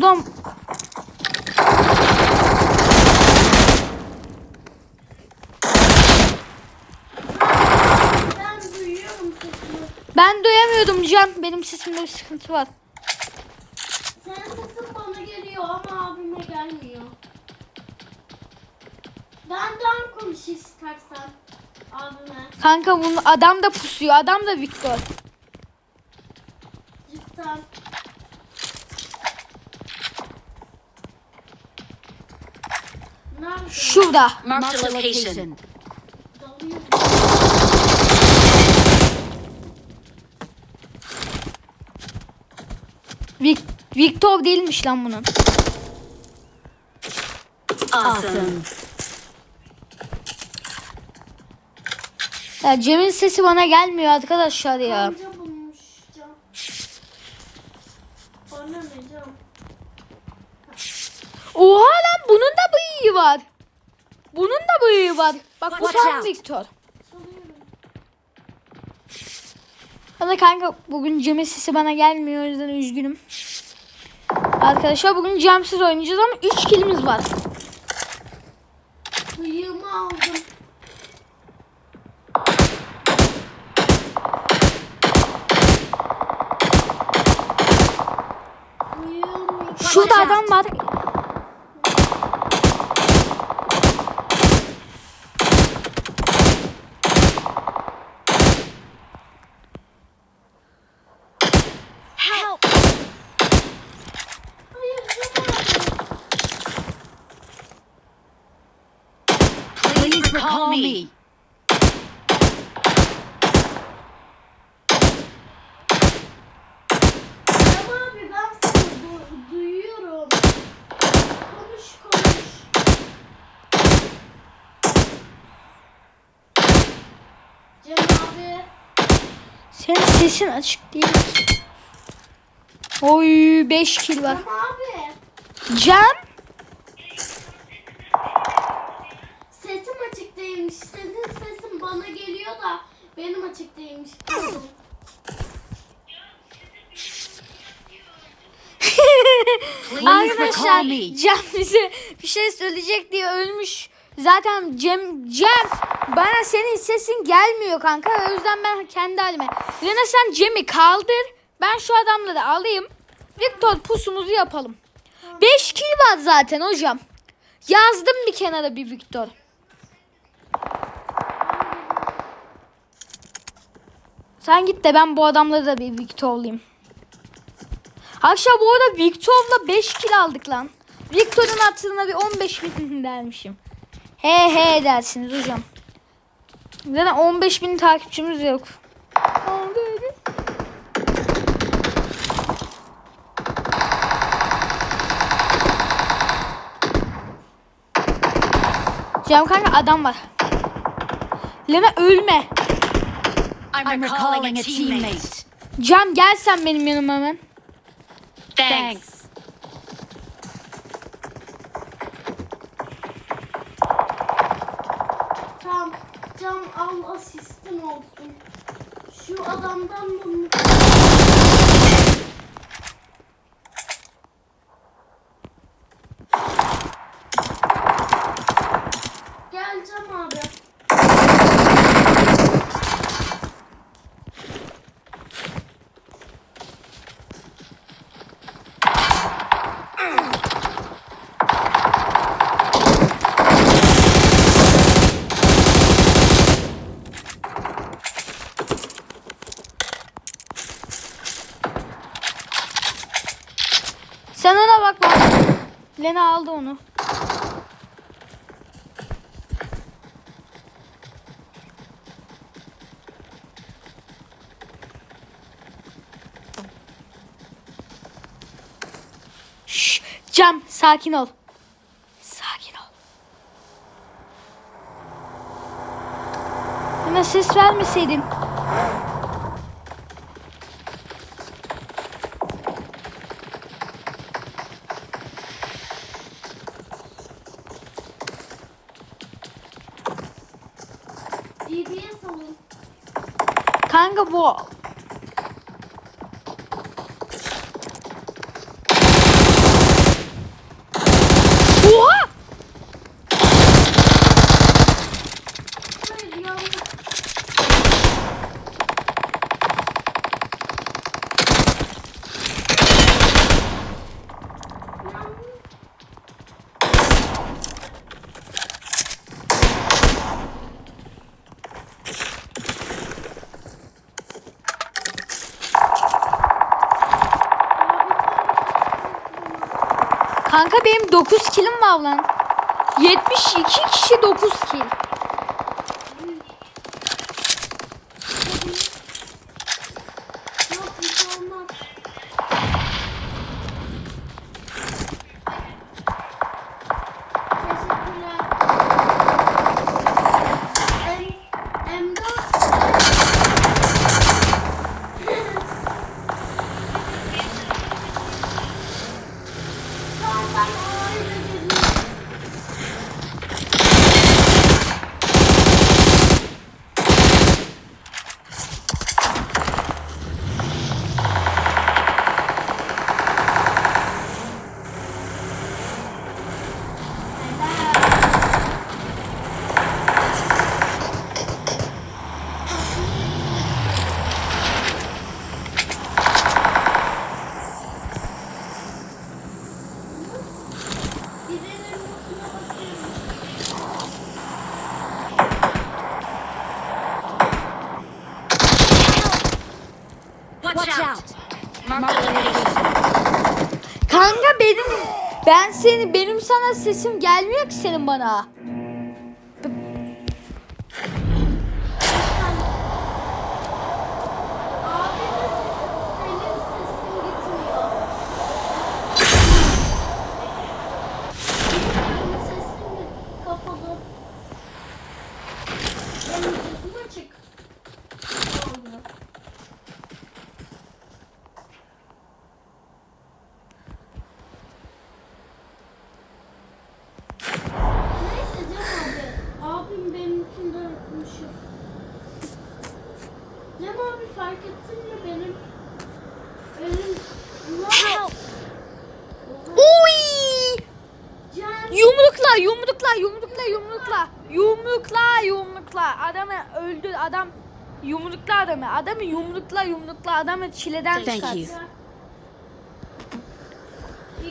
Odam Ben duyuyorum sesini. ben duyamıyordum Cem. Benim sesimde bir sıkıntı var. Senin sesin bana geliyor ama abime gelmiyor. Benden konuş istersen abime. Kanka bunu adam da pusuyor. Adam da Victor. Cidden. Şurada. Marked a location. Vic- Victor değilmiş lan bunun. Awesome. Ya Cem'in sesi bana gelmiyor arkadaşlar ya. Amca bulmuş cam. Bana ne cam? Oha lan bunun da bıyığı var. Bunun da bıyığı var. Bak bu Watch tam out. Victor. Hadi kanka bugün Cem'in sesi bana gelmiyor o yüzden üzgünüm. Arkadaşlar bugün Cem'siz oynayacağız ama 3 kilimiz var. Bıyığımı aldım. Şurada adam var. Help! Hayır cam Please recall me. Cam abi ben seni du- duyuyorum. Konuş konuş. Cem abi. Senin sesin açık değil. Oy 5 kil var. Cem Sesim açık değilmiş. Senin sesin bana geliyor da benim açık değilmiş. Arkadaşlar. Cem bize bir şey söyleyecek diye ölmüş. Zaten Cem Cem bana senin sesin gelmiyor kanka. O yüzden ben kendi halime. Lena sen Cem'i kaldır. Ben şu adamları alayım. Victor pusumuzu yapalım. 5 kill var zaten hocam. Yazdım bir kenara bir Victor. Sen git de ben bu adamları da bir Victor'layayım. Akşam bu arada Victor'la 5 kill aldık lan. Victor'un hatırına bir 15 bin dermişim. He he dersiniz hocam. Zaten 15 bin takipçimiz yok. Cem kanka adam var. Lena ölme. I'm recalling a teammate. Cem gel sen benim yanıma hemen. Thanks. Tamam. Cam al asistim olsun. Şu adamdan mı? Gel Cam abi. Sen ona bak bak. Lena aldı onu. Şş, Cem sakin ol. Sakin ol. Bana ses vermeseydin. Kanka bu Kanka benim 9 kilim var lan. 72 kişi 9 kill. Yok bir şey olmaz. Teşekkürler. M, M4 Tamam ben öyle geliyorum. Birinin notuna bakıyorum. Watch out. Mark the location. Kanka benim ben seni benim sana sesim gelmiyor ki senin bana. Abimin sesim, senin sesin gitmiyor. Benim sesim kapalı. Benim sesim açık. Oldu. Neyse Cem abi. Abim benimkini de unutmuşum. Cem abi fark ettin mi benim benim Help. Uy! Cem Yumrukla, yumrukla, yumrukla, yumrukla. Yumrukla, yumrukla. Adamı öldür, adam yumrukla adamı. Adamı yumrukla, yumrukla. Adamı çileden Thank çıkart. you.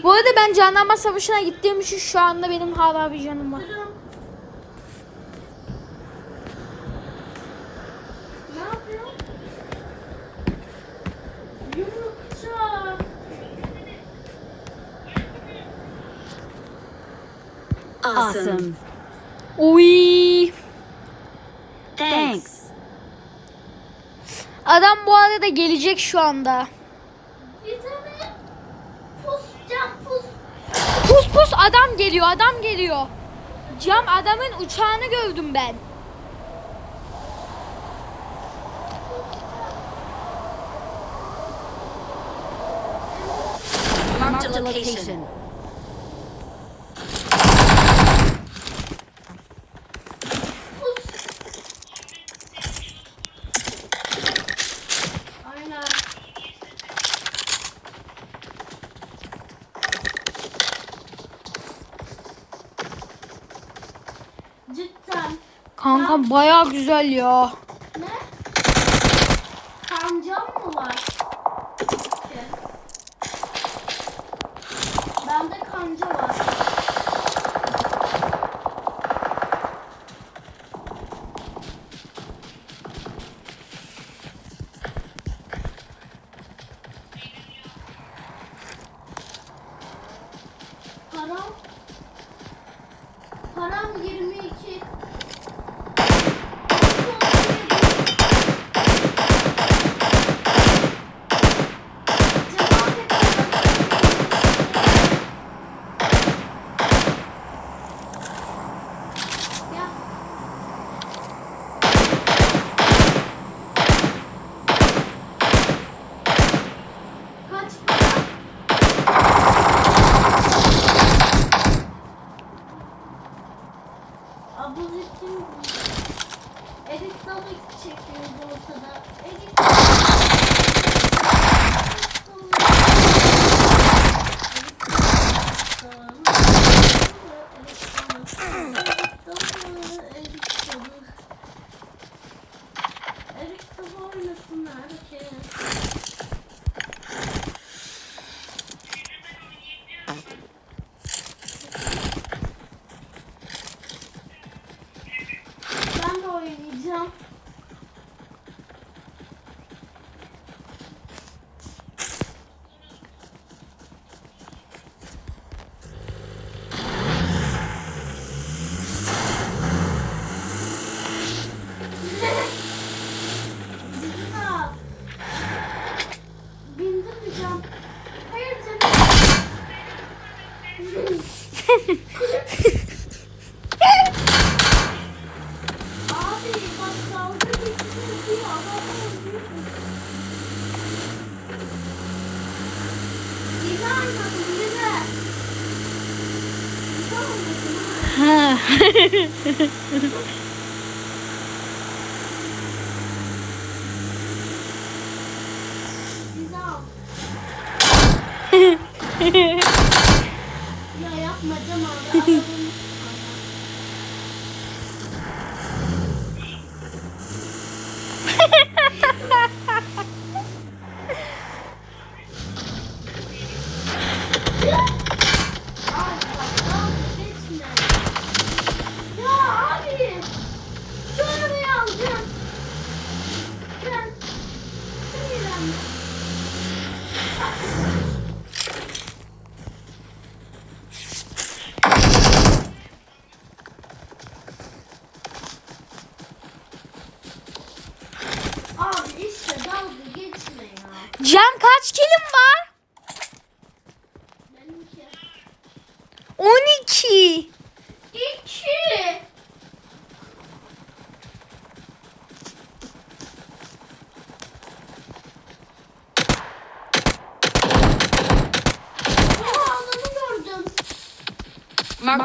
Bu arada ben canlanma savaşına gittiğim için şu anda benim hala bir canım var. Yumrukça. Awesome. Uy! Thanks. Adam bu arada gelecek şu anda. Pus Cem pus. Pus pus adam geliyor, adam geliyor. Cam adamın uçağını gördüm ben. Mark the location. Aynen. Cidden. Kanka baya güzel ya. Ne? Kancam mı var? Bende kanca var.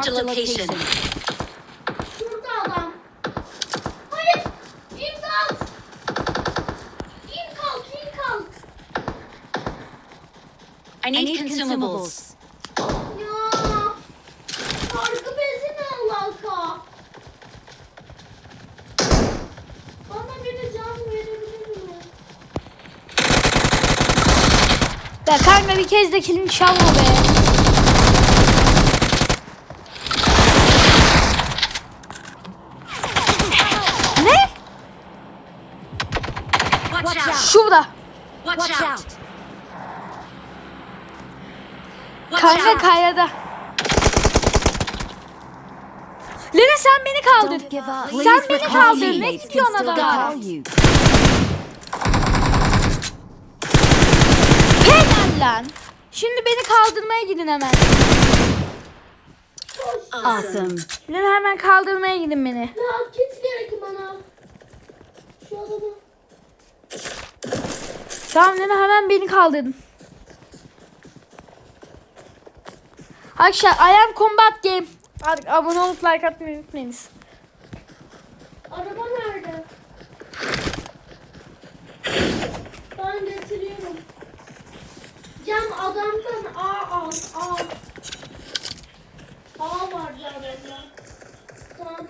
Marked a location. Şurada adam. Hayır. İmdat. İn kalk, in kalk. I need consumables. Ya. Sargı bezi ne alaka? Bana biri can verebilir mi? Ya kanka bir kez de kilimi çalma be. Ne? Watch out! Şurada. Watch out! Watch Kanka out! kayada. Lena sen beni kaldır. Don't give up. Sen Please beni kaldır. me. Ne gidiyorsun adama? call you. Helal lan. Şimdi beni kaldırmaya gidin hemen. Awesome. Lena hemen kaldırmaya gidin beni. Ya kit gerek bana. Şu adamı. Tamam Lena hemen beni kaldırın. Arkadaşlar I am combat game. Artık abone olup like atmayı unutmayınız. Araba nerede? Ben getiriyorum. Cem adamdan A al. A. A var adamda. Tamam.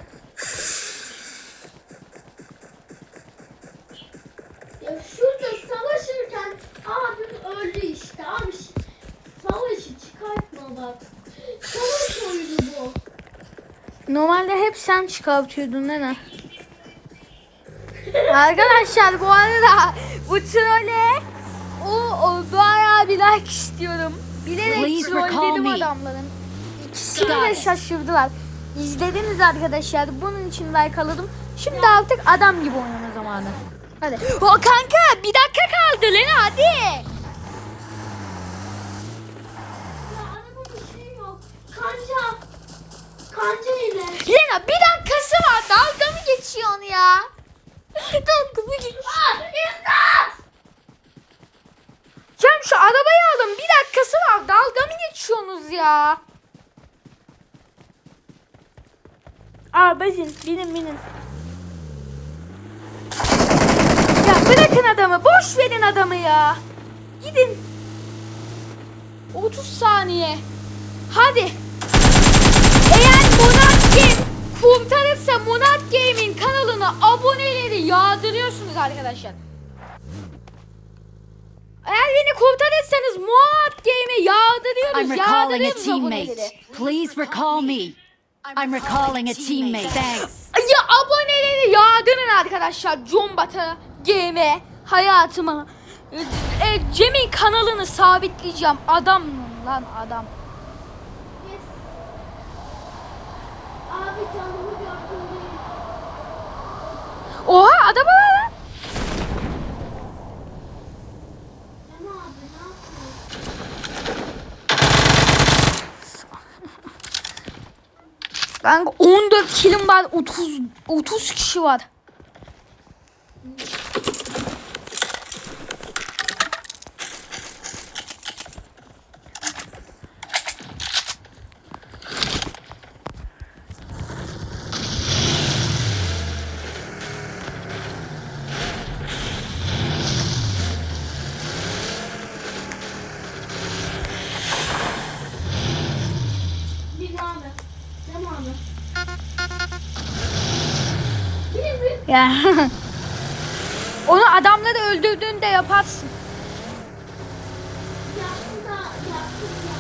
Ya şurada savaşırken abim öldü işte. Abi savaşı çıkartma bak. Savaş oyunu bu. Normalde hep sen çıkartıyordun Lena. Arkadaşlar bu arada bu trole o, o bayağı bir like istiyorum. Bilerek trolledim adamların. İkisini de şaşırdılar. İzlediniz arkadaşlar. Bunun için like alırım. Şimdi artık adam gibi oynama zamanı. Hadi. O kanka bir dakika kaldı Lena hadi. Ya arabada şey yok. Kanca. Kanca ile. Lena bir dakikası var. Dalga mı geçiyorsun ya? Dalga mı geçiyorsun? İmdat! Cem şu arabayı alın. Bir dakikası var. Dalga mı geçiyorsunuz ya? Aa bazin. Binin binin. Ya bırakın adamı. Boş verin adamı ya. Gidin. 30 saniye. Hadi. Eğer Monarch Game kurtarırsa Monarch Game'in kanalına aboneleri yağdırıyorsunuz arkadaşlar. Eğer beni kurtarırsanız Monarch Game'e I'm yağdırıyoruz. recalling a teammate. Please recall me. I'm recalling a teammate. Thanks. Ya aboneleri yağdırın arkadaşlar. Combata Game'e hayatıma. E, e, Cem'in kanalını sabitleyeceğim. Adam lan adam. Yes. Abi canımı gördüm. Oha adama lan. Kanka 14 kilim var. 30 30 kişi var. Bir abi. Cem abi. Bir bir. Ya. Onu adamları öldürdüğünde yaparsın. Yaptı da yaptı da.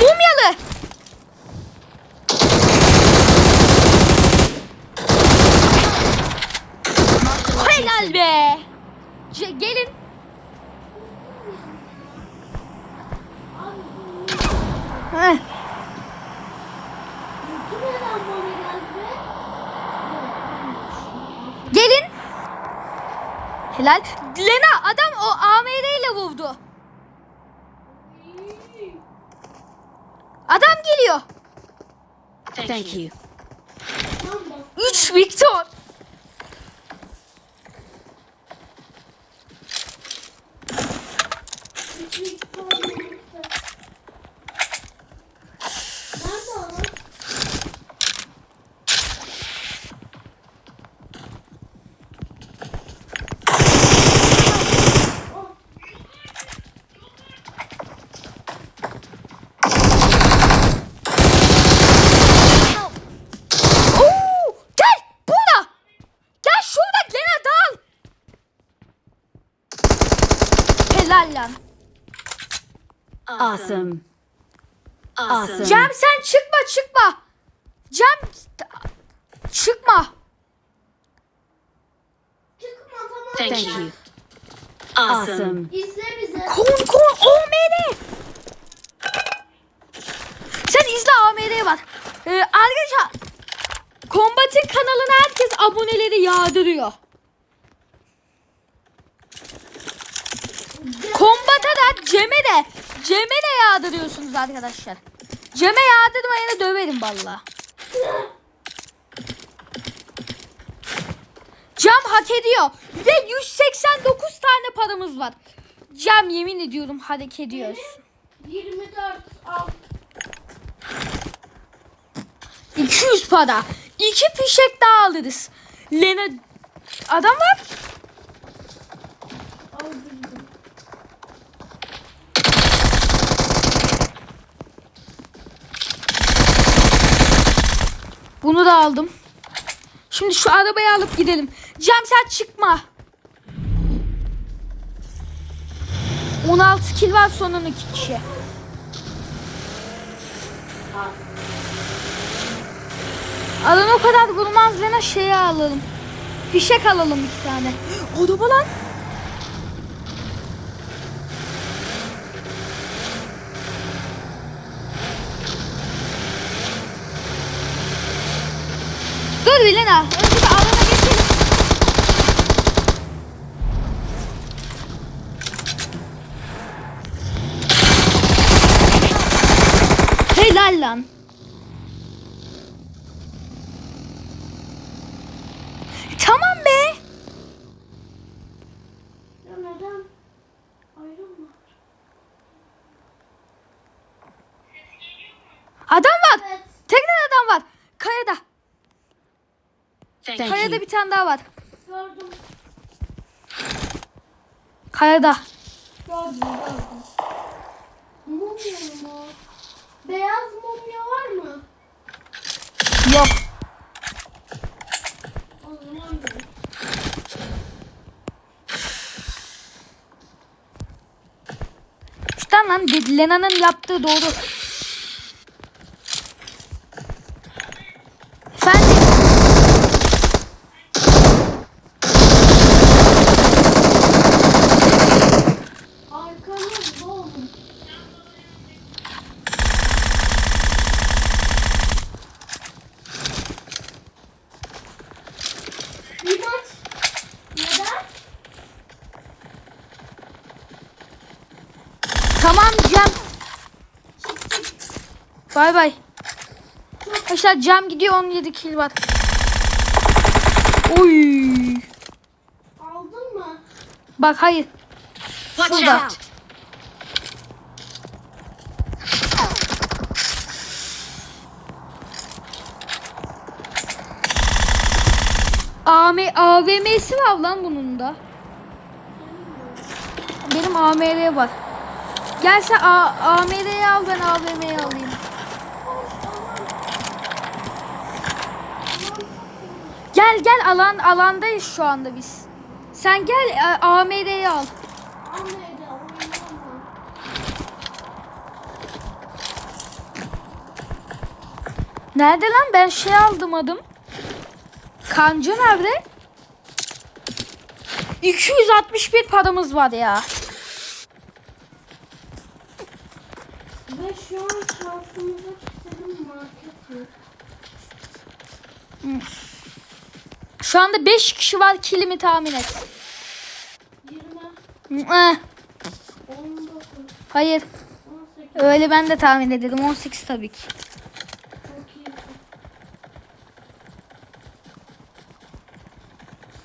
Mumyalı. Helal be. Ce- gelin. Heh. Bu neden bana geldi? Gelin. Helal. Lena adam o AMR ile vurdu. Adam geliyor. Thank you. Tam bas. 3 Victor. Nerede o? Oo, gel burada. Gel şurada Lena dal. Helal lan. Awesome. Awesome. Cem sen çıkma çıkma. Cem çıkma. Çıkma tamam. Thank you. Awesome. İzle bizi. Kon kon AMR. Sen izle AMR'ye bak. Ee, arkadaşlar Kombat'ın kanalına herkes aboneleri yağdırıyor. Kombat'a da Cem'e de Cem'e yağdırıyorsunuz arkadaşlar. Cem'e yağdırmayana döverim valla. Cem hak ediyor. Ve 189 tane paramız var. Cem yemin ediyorum hak ediyorsun. 24 al. 200 para. İki fişek daha alırız. Lena adam var. Bunu da aldım. Şimdi şu arabayı alıp gidelim. Cem sen çıkma. 16 kill var sonun iki kişi. Alan o kadar vurmaz Lena şeyi alalım. Fişek alalım iki tane. Araba lan. Dur bir Lena. Önce bir alana geçelim. Helal lan. Tamam be. Ya neden? Ayrılma. Adam var. Evet. Tekrar adam var. Kayada. Thank Kayada you. bir tane daha var. Gördüm. Kayada. Gördüm gördüm. Mumya mı? Beyaz mumya var mı? Yok. O zaman. Cidden lan Lena'nın yaptığı doğru. Efendim? Arkamız Tamam Cem. Bay bay. Arkadaşlar Cem gidiyor 17 kill var. Oy. Aldın mı? Bak hayır. Şurada. AM, AVM'si var lan bunun da. Benim AMR var. Gel sen A, AMR'yi al ben AVM'yi alayım. Gel gel alan alandayız şu anda biz. Sen gel A- AMR'yi al. Nerede lan ben şey aldım adım. Kanca nerede? 261 paramız var ya. Ve şu an şansımıza market yok. Şu anda 5 kişi var kilimi tahmin et. 20, Eh, 19, Hayır 18, öyle ben de tahmin ederim 18 tabii ki. çok iyi.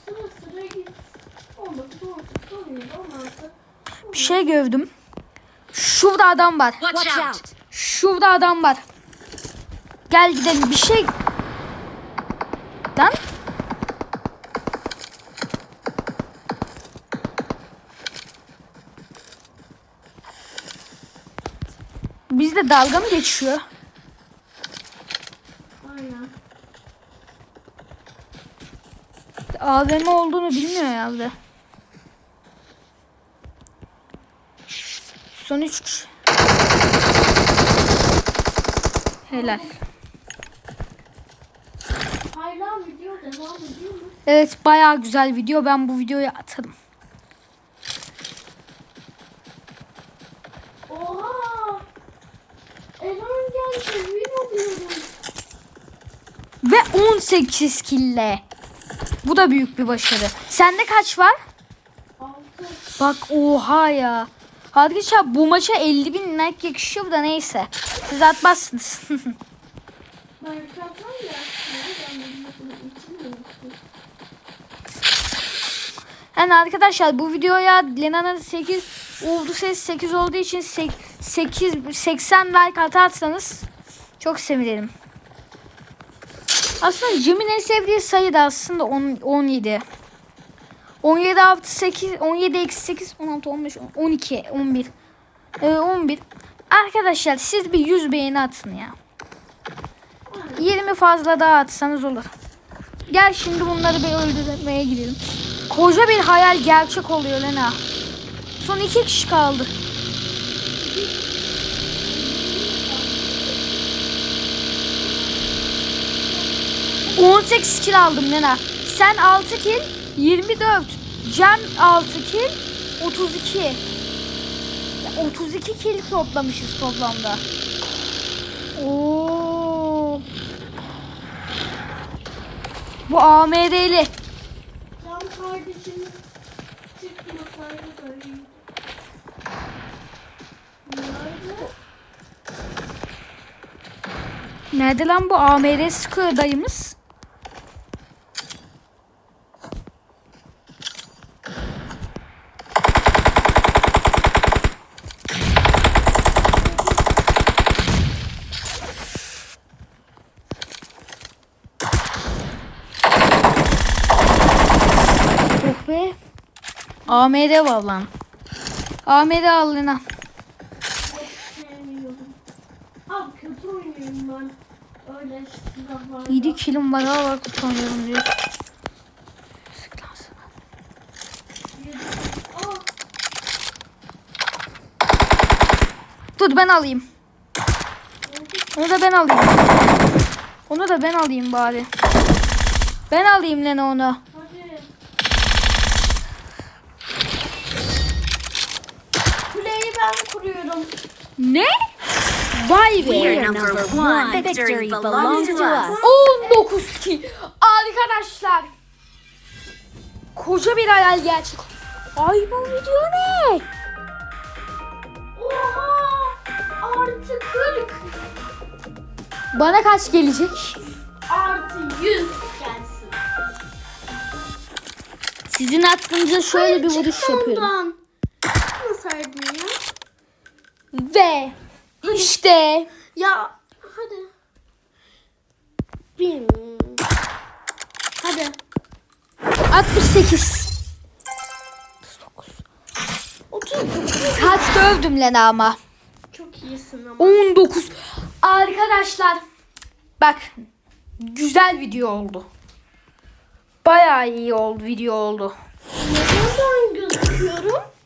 Sıra sıra git. 19, 18, 17, 16. Bir şey gördüm. Şurada adam var. Watch out! Şurada adam var. Gel gidelim bir şey. Lan. Bizde dalga mı geçiyor? Aynen. AVM olduğunu bilmiyor herhalde. Son 3 kişi. Helal. Evet bayağı güzel video. Ben bu videoyu atarım. Ve 18 kille. Bu da büyük bir başarı. Sende kaç var? 6. Bak oha ya. Arkadaşlar bu maça 50 bin like yakışıyor da neyse. Siz atmazsınız. Yani arkadaşlar bu videoya Lena'nın 8 oldu ses 8 olduğu için 8 80 like atarsanız çok sevinirim. Aslında Cem'in en sevdiği sayı da aslında 10, 17. 17 artı 8, 17 eksi 8, 16, 15, 12, 11. Ee, 11. Arkadaşlar siz bir 100 beğeni atın ya. 20 fazla daha atsanız olur. Gel şimdi bunları bir öldürmeye gidelim. Koca bir hayal gerçek oluyor Lena. Son iki kişi kaldı. ...18 kill aldım Lena. Sen 6 kill, 24. Cem 6 kill, 32. Ya 32 kill toplamışız toplamda. Oo. Bu AMR'li. Can kardeşimiz çıkmasaydı iyiydi. Nerede? Nerede lan bu AMR sıkıyor dayımız? Oh be. AMR var lan. AMR al Lena. Sevmiyorum. Abi kötü oynuyorum ben. Öyle silahlarla. 7 kilom var hala kullanıyorum diyor. Dur ben alayım. Onu da ben alayım. Onu da ben alayım bari. Ben alayım lan onu. hadi. Kuleyi ben kuruyorum. Ne? Vay We be. are number one. Victory belongs to us. 19 ki. Arkadaşlar. Koca bir hayal gerçek. Ay bu video ne? Oha! Artı 40. Bana kaç gelecek? Artı 100 gelsin. Sizin aklınıza şöyle Hayır, bir vuruş yapıyorum. ondan. Çıkmasaydın ya. Ve işte Ya hadi. Bin. Hadi. 68. 39. Kaç dövdüm Lena ama. Çok iyisin ama. 19. Arkadaşlar bak güzel video oldu. Bayağı iyi oldu video oldu. Neden ben gözüküyorum?